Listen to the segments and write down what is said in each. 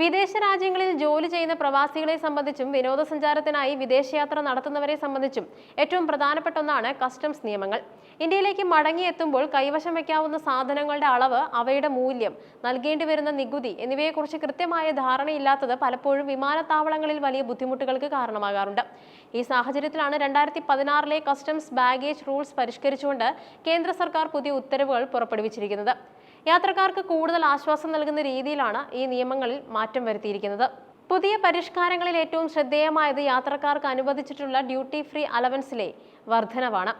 വിദേശ രാജ്യങ്ങളിൽ ജോലി ചെയ്യുന്ന പ്രവാസികളെ സംബന്ധിച്ചും വിനോദസഞ്ചാരത്തിനായി വിദേശയാത്ര നടത്തുന്നവരെ സംബന്ധിച്ചും ഏറ്റവും പ്രധാനപ്പെട്ട ഒന്നാണ് കസ്റ്റംസ് നിയമങ്ങൾ. ഇന്ത്യയിലേക്ക് മടങ്ങിയെത്തുമ്പോൾ കൈവശം വയ്ക്കാവുന്ന സാധനങ്ങളുടെ അളവ് അവയുടെ മൂല്യം നൽകേണ്ടി വരുന്ന നികുതി എന്നിവയെക്കുറിച്ച് കൃത്യമായ ധാരണയില്ലാത്തത് പലപ്പോഴും വിമാനത്താവളങ്ങളിൽ വലിയ ബുദ്ധിമുട്ടുകൾക്ക് കാരണമാകാറുണ്ട്. ഈ സാഹചര്യത്തിലാണ് രണ്ടായിരത്തി പതിനാറിലെ കസ്റ്റംസ് ബാഗേജ് റൂൾസ് പരിഷ്കരിച്ചുകൊണ്ട് കേന്ദ്ര സർക്കാർ പുതിയ ഉത്തരവുകൾ പുറപ്പെടുവിച്ചിരിക്കുന്നത്. യാത്രക്കാർക്ക് കൂടുതൽ ആശ്വാസം നൽകുന്ന രീതിയിലാണ് ഈ നിയമങ്ങളിൽ മാറ്റം വരുത്തിയിരിക്കുന്നത്. പുതിയ പരിഷ്കാരങ്ങളിൽ ഏറ്റവും ശ്രദ്ധേയമായത് യാത്രക്കാർക്ക് അനുവദിച്ചിട്ടുള്ള ഡ്യൂട്ടി ഫ്രീ അലവൻസിലെ വർധനവാണ്.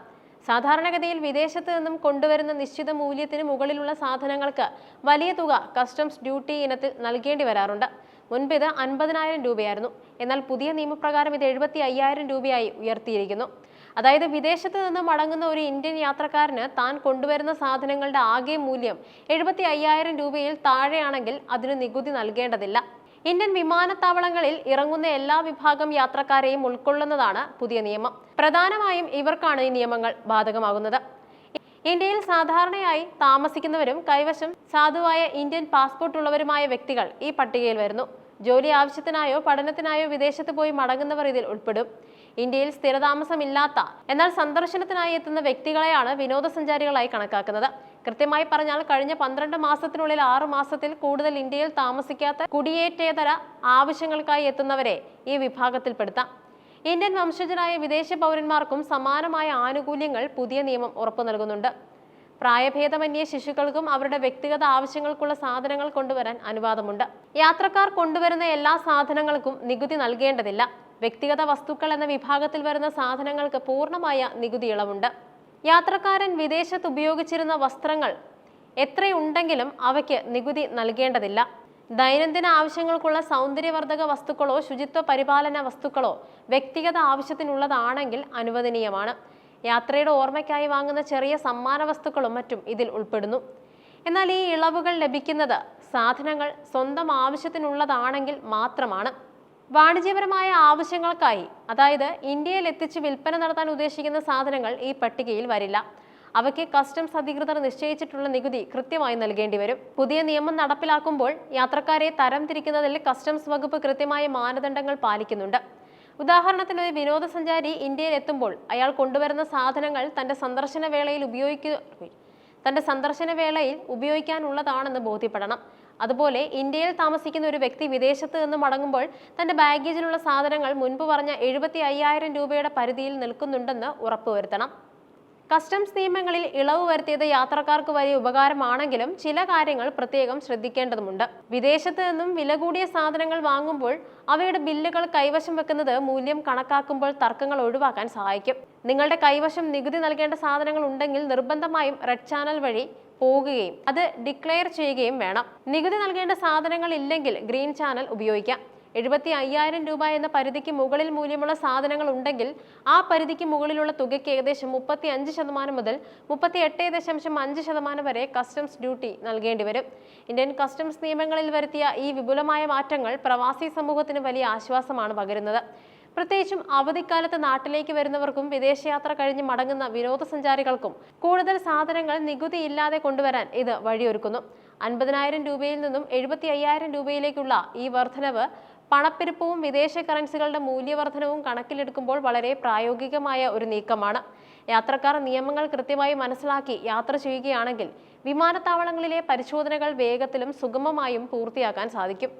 സാധാരണഗതിയിൽ വിദേശത്ത് നിന്നും കൊണ്ടുവരുന്ന നിശ്ചിത മൂല്യത്തിന് മുകളിലുള്ള സാധനങ്ങൾക്ക് വലിയ തുക കസ്റ്റംസ് ഡ്യൂട്ടി ഇനത്തിൽ നൽകേണ്ടി വരാറുണ്ട്. മുൻപ് ഇത് അൻപതിനായിരം രൂപയായിരുന്നു. എന്നാൽ പുതിയ നിയമപ്രകാരം ഇത് എഴുപത്തി അയ്യായിരം രൂപയായി ഉയർത്തിയിരിക്കുന്നു. അതായത് വിദേശത്ത് നിന്ന് മടങ്ങുന്ന ഒരു ഇന്ത്യൻ യാത്രക്കാരന് താൻ കൊണ്ടുവരുന്ന സാധനങ്ങളുടെ ആകെ മൂല്യം എഴുപത്തി അയ്യായിരം രൂപയിൽ താഴെയാണെങ്കിൽ അതിന് നികുതി നൽകേണ്ടതില്ല. ഇന്ത്യൻ വിമാനത്താവളങ്ങളിൽ ഇറങ്ങുന്ന എല്ലാ വിഭാഗം യാത്രക്കാരെയും ഉൾക്കൊള്ളുന്നതാണ് പുതിയ നിയമം. പ്രധാനമായും ഇവർക്കാണ് ഈ നിയമങ്ങൾ ബാധകമാകുന്നത്. ഇന്ത്യയിൽ സാധാരണയായി താമസിക്കുന്നവരും കൈവശം സാധുവായ ഇന്ത്യൻ പാസ്പോർട്ട് ഉള്ളവരുമായ വ്യക്തികൾ ഈ പട്ടികയിൽ വരുന്നു. ജോലി ആവശ്യത്തിനായോ പഠനത്തിനായോ വിദേശത്ത് പോയി മടങ്ങുന്നവർ ഇതിൽ ഉൾപ്പെടും. ഇന്ത്യയിൽ സ്ഥിരതാമസമില്ലാത്ത എന്നാൽ സന്ദർശനത്തിനായി എത്തുന്ന വ്യക്തികളെയാണ് വിനോദസഞ്ചാരികളായി കണക്കാക്കുന്നത്. കൃത്യമായി പറഞ്ഞാൽ കഴിഞ്ഞ പന്ത്രണ്ട് മാസത്തിനുള്ളിൽ ആറു മാസത്തിൽ കൂടുതൽ ഇന്ത്യയിൽ താമസിക്കാത്ത കുടിയേറ്റേതര ആവശ്യങ്ങൾക്കായി എത്തുന്നവരെ ഈ വിഭാഗത്തിൽപ്പെടുത്താം. ഇന്ത്യൻ വംശജരായ വിദേശ പൗരന്മാർക്കും സമാനമായ ആനുകൂല്യങ്ങൾ പുതിയ നിയമം ഉറപ്പു നൽകുന്നുണ്ട്. പ്രായഭേദമന്യേ ശിശുക്കൾക്കും അവരുടെ വ്യക്തിഗത ആവശ്യങ്ങൾക്കുള്ള സാധനങ്ങൾ കൊണ്ടുവരാൻ അനുവാദമുണ്ട്. യാത്രക്കാർ കൊണ്ടുവരുന്ന എല്ലാ സാധനങ്ങൾക്കും നികുതി നൽകേണ്ടതില്ല. വ്യക്തിഗത വസ്തുക്കൾ എന്ന വിഭാഗത്തിൽ വരുന്ന സാധനങ്ങൾക്ക് പൂർണമായ നികുതി ഇളവുണ്ട്. യാത്രക്കാരൻ വിദേശത്ത് ഉപയോഗിച്ചിരുന്ന വസ്ത്രങ്ങൾ എത്രയുണ്ടെങ്കിലും അവയ്ക്ക് നികുതി നൽകേണ്ടതില്ല. ദൈനംദിന ആവശ്യങ്ങൾക്കുള്ള സൗന്ദര്യവർദ്ധക വസ്തുക്കളോ ശുചിത്വ പരിപാലന വസ്തുക്കളോ വ്യക്തിഗത ആവശ്യത്തിനുള്ളതാണെങ്കിൽ അനുവദനീയമാണ്. യാത്രയുടെ ഓർമ്മയ്ക്കായി വാങ്ങുന്ന ചെറിയ സമ്മാന വസ്തുക്കളും മറ്റും ഇതിൽ ഉൾപ്പെടുന്നു. എന്നാൽ ഈ ഇളവുകൾ ലഭിക്കുന്നത് സാധനങ്ങൾ സ്വന്തം ആവശ്യത്തിനുള്ളതാണെങ്കിൽ മാത്രമാണ്. വാണിജ്യപരമായ ആവശ്യങ്ങൾക്കായി അതായത് ഇന്ത്യയിൽ എത്തിച്ച് വിൽപ്പന നടത്താൻ ഉദ്ദേശിക്കുന്ന സാധനങ്ങൾ ഈ പട്ടികയിൽ വരില്ല. അവയ്ക്ക് കസ്റ്റംസ് അധികൃതർ നിശ്ചയിച്ചിട്ടുള്ള നികുതി കൃത്യമായി നൽകേണ്ടി വരും. പുതിയ നിയമം നടപ്പിലാക്കുമ്പോൾ യാത്രക്കാരെ തരംതിരിക്കുന്നതിൽ കസ്റ്റംസ് വകുപ്പ് കൃത്യമായ മാനദണ്ഡങ്ങൾ പാലിക്കുന്നുണ്ട്. ഉദാഹരണത്തിന് ഒരു വിനോദസഞ്ചാരി ഇന്ത്യയിൽ എത്തുമ്പോൾ അയാൾ കൊണ്ടുവരുന്ന സാധനങ്ങൾ തന്റെ സന്ദർശന വേളയിൽ ഉപയോഗിക്കുക തന്റെ സന്ദർശന വേളയിൽ ഉപയോഗിക്കാനുള്ളതാണെന്ന് ബോധ്യപ്പെടണം. അതുപോലെ ഇന്ത്യയിൽ താമസിക്കുന്ന ഒരു വ്യക്തി വിദേശത്ത് നിന്ന് മടങ്ങുമ്പോൾ തന്റെ ബാഗേജിലുള്ള സാധനങ്ങൾ മുൻപ് പറഞ്ഞ എഴുപത്തി അയ്യായിരം രൂപയുടെ പരിധിയിൽ നിൽക്കുന്നുണ്ടെന്ന് ഉറപ്പുവരുത്തണം. കസ്റ്റംസ് നിയമങ്ങളിൽ ഇളവ് വരുത്തിയത് യാത്രക്കാർക്ക് വലിയ ഉപകാരമാണെങ്കിലും ചില കാര്യങ്ങൾ പ്രത്യേകം ശ്രദ്ധിക്കേണ്ടതുണ്ട് വിദേശത്ത് നിന്നും വില കൂടിയ സാധനങ്ങൾ വാങ്ങുമ്പോൾ അവയുടെ ബില്ലുകൾ കൈവശം വെക്കുന്നത് മൂല്യം കണക്കാക്കുമ്പോൾ തർക്കങ്ങൾ ഒഴിവാക്കാൻ സഹായിക്കും. നിങ്ങളുടെ കൈവശം നികുതി നൽകേണ്ട സാധനങ്ങൾ ഉണ്ടെങ്കിൽ നിർബന്ധമായും റെഡ് ചാനൽ വഴി പോകുകയും അത് ഡിക്ലെയർ ചെയ്യുകയും വേണം. നികുതി നൽകേണ്ട സാധനങ്ങൾ ഇല്ലെങ്കിൽ ഗ്രീൻ ചാനൽ ഉപയോഗിക്കാം. എഴുപത്തി അയ്യായിരം രൂപ എന്ന പരിധിക്ക് മുകളിൽ മൂല്യമുള്ള സാധനങ്ങൾ ഉണ്ടെങ്കിൽ ആ പരിധിക്ക് മുകളിലുള്ള തുകയ്ക്ക് ഏകദേശം മുപ്പത്തി അഞ്ച് ശതമാനം മുതൽ മുപ്പത്തി എട്ട് ദശാംശം അഞ്ച് ശതമാനം വരെ കസ്റ്റംസ് ഡ്യൂട്ടി നൽകേണ്ടി വരും. ഇന്ത്യൻ കസ്റ്റംസ് നിയമങ്ങളിൽ വരുത്തിയ ഈ വിപുലമായ മാറ്റങ്ങൾ പ്രവാസി സമൂഹത്തിന് വലിയ ആശ്വാസമാണ് പകരുന്നത്. പ്രത്യേകിച്ചും അവധിക്കാലത്ത് നാട്ടിലേക്ക് വരുന്നവർക്കും വിദേശയാത്ര കഴിഞ്ഞ് മടങ്ങുന്ന വിനോദസഞ്ചാരികൾക്കും കൂടുതൽ സാധനങ്ങൾ നികുതി ഇല്ലാതെ കൊണ്ടുവരാൻ ഇത് വഴിയൊരുക്കുന്നു. അൻപതിനായിരം രൂപയിൽ നിന്നും എഴുപത്തി അയ്യായിരം രൂപയിലേക്കുള്ള ഈ വർധനവ് പണപ്പെരുപ്പവും വിദേശ കറൻസികളുടെ മൂല്യവർധനവും കണക്കിലെടുക്കുമ്പോൾ വളരെ പ്രായോഗികമായ ഒരു നീക്കമാണ്. യാത്രക്കാർ നിയമങ്ങൾ കൃത്യമായി മനസ്സിലാക്കി യാത്ര ചെയ്യുകയാണെങ്കിൽ വിമാനത്താവളങ്ങളിലെ പരിശോധനകൾ വേഗത്തിലും സുഗമമായും പൂർത്തിയാക്കാൻ സാധിക്കും.